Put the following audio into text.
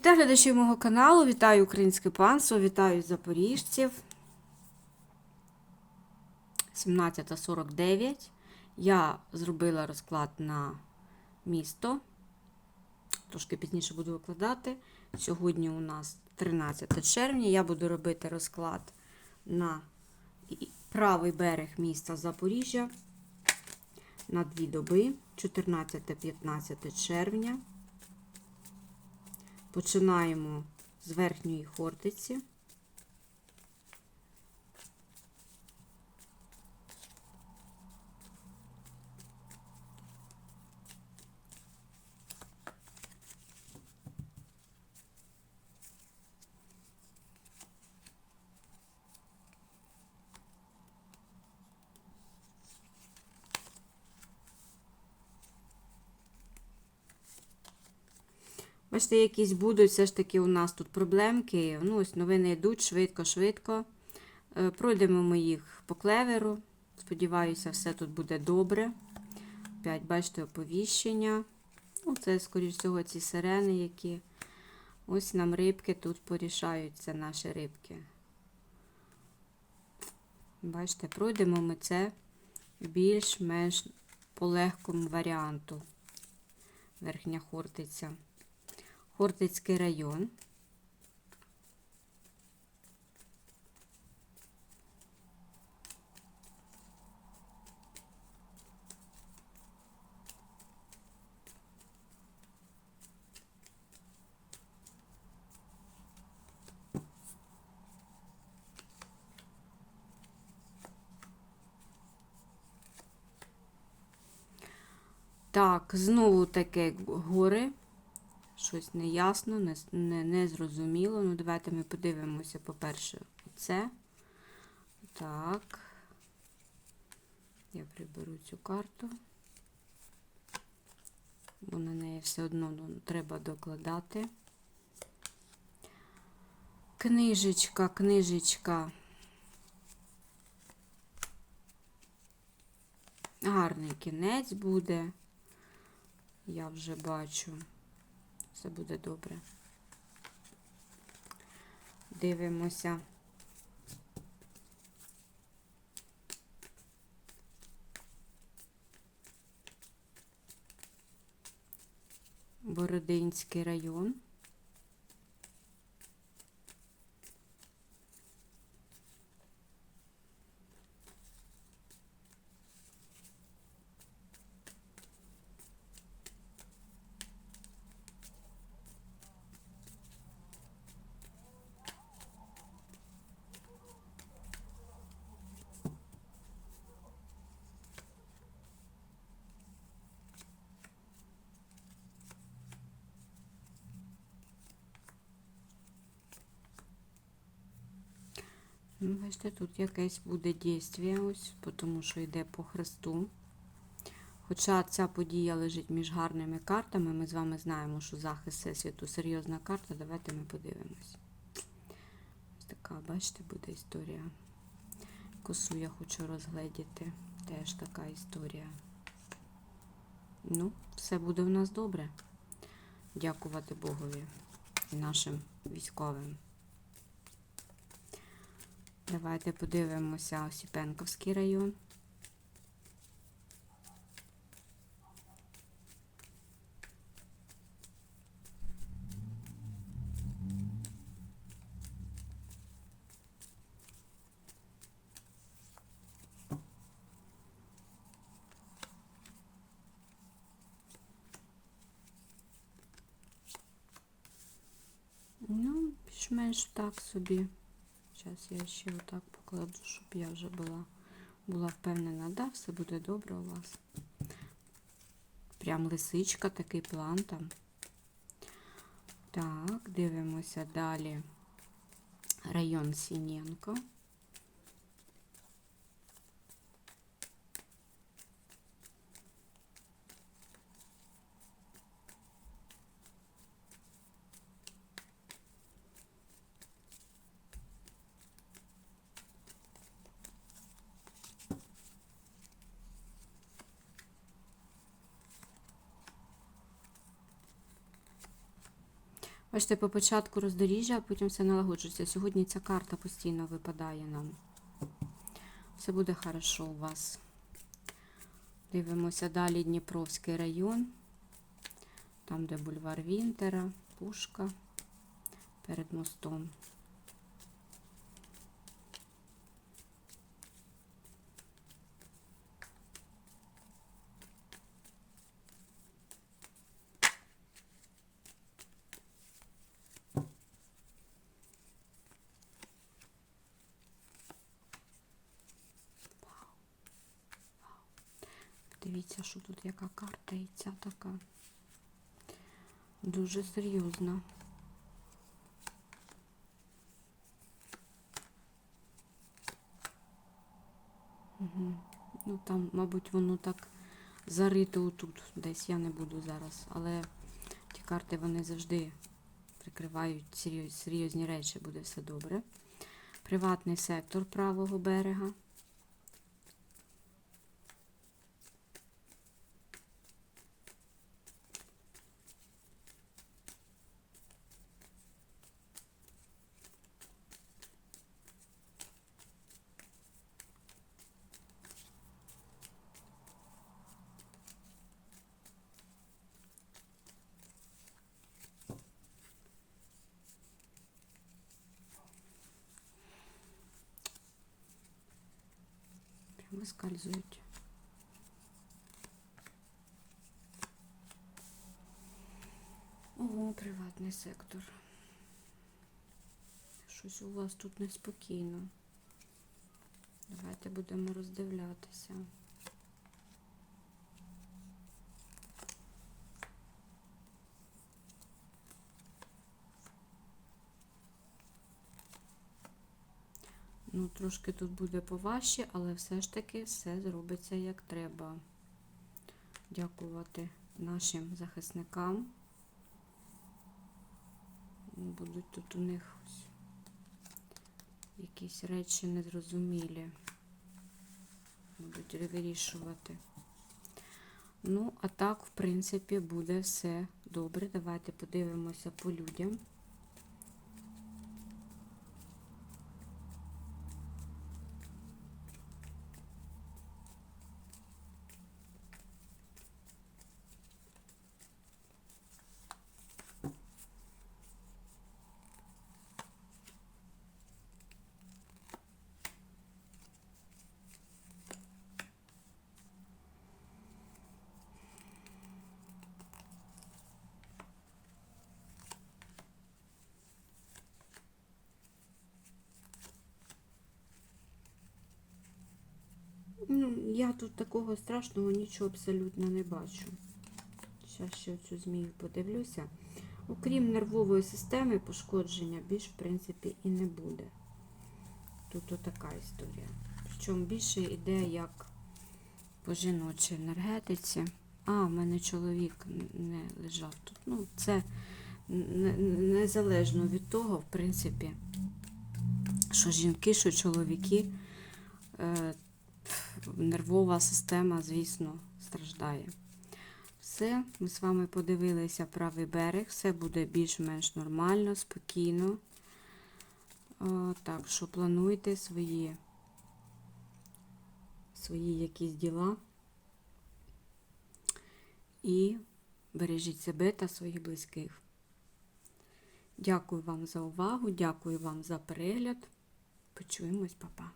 Вітаю глядачів мого каналу, вітаю українське панство, вітаю запоріжців. 17.49. Я зробила розклад на місто. Трошки пізніше буду викладати. Сьогодні у нас 13 червня. Я буду робити розклад на правий берег міста Запоріжжя на дві доби, 14-15 червня. Починаємо з верхньої хортиці. Бачите, якісь будуть все ж таки у нас тут проблемки. Ну, ось новини йдуть швидко-швидко. Е, Пройдемо ми їх по клеверу. Сподіваюся, все тут буде добре. Опять, бачите, оповіщення. Ну, це, скоріш всього, ці сирени, які. Ось нам рибки тут порішаються наші рибки. Бачите, пройдемо ми це більш-менш по легкому варіанту. Верхня хортиця. Хортицький район. Так, знову таке гори. Щось неясно, не, не, не. Ну, давайте ми подивимося, по-перше, це. Так. Я приберу цю карту. Бо на неї все одно ну, треба докладати. Книжечка, книжечка. Гарний кінець буде. Я вже бачу. Все буде добре. Дивимося. Бородинський район. Ну, бачите, тут якесь буде дійство ось, тому що йде по хресту. Хоча ця подія лежить між гарними картами, ми з вами знаємо, що захист Всесвіту серйозна карта. Давайте ми подивимось. Ось така, бачите, буде історія. Косу я хочу розгледіти. Теж така історія. Ну, все буде в нас добре. Дякувати Богові і нашим військовим. Давайте подивимося Осіпенковський район. Ну, більш-менш так собі. Зараз я ще отак покладу, щоб я вже була, була впевнена, да, все буде добре у вас. Прям лисичка, такий план там. Так, дивимося далі. Район Сінєнко. Бачите, по початку роздоріжжя, а потім все налагоджується. Сьогодні ця карта постійно випадає нам. Все буде хорошо у вас. Дивимося далі Дніпровський район. Там, де бульвар Вінтера, Пушка перед мостом. Дивіться, що тут яка карта і ця така. Дуже серйозна. Угу. Ну там, мабуть, воно так зарито отут. Десь я не буду зараз. Але ті карти вони завжди прикривають серйозні речі, буде все добре. Приватний сектор правого берега. Вискальзують. Ого, приватний сектор. Щось у вас тут неспокійно. Давайте будемо роздивлятися. Ну, трошки тут буде поважче, але все ж таки все зробиться як треба. Дякувати нашим захисникам. Будуть тут у них якісь речі незрозумілі. Будуть вирішувати. Ну, а так, в принципі, буде все добре. Давайте подивимося по людям. Ну, я тут такого страшного нічого абсолютно не бачу. Зараз ще цю змію подивлюся. Окрім нервової системи, пошкодження більш, в принципі, і не буде. Тут отака історія. Причому більше йде як по жіночій енергетиці. А, в мене чоловік не лежав тут. Ну, це незалежно від того, в принципі, що жінки, що чоловіки. Е, нервова система, звісно, страждає. Все, ми з вами подивилися правий берег, все буде більш-менш нормально, спокійно. О, так що плануйте свої, свої якісь діла і бережіть себе та своїх близьких. Дякую вам за увагу, дякую вам за перегляд. Почуємось, папа.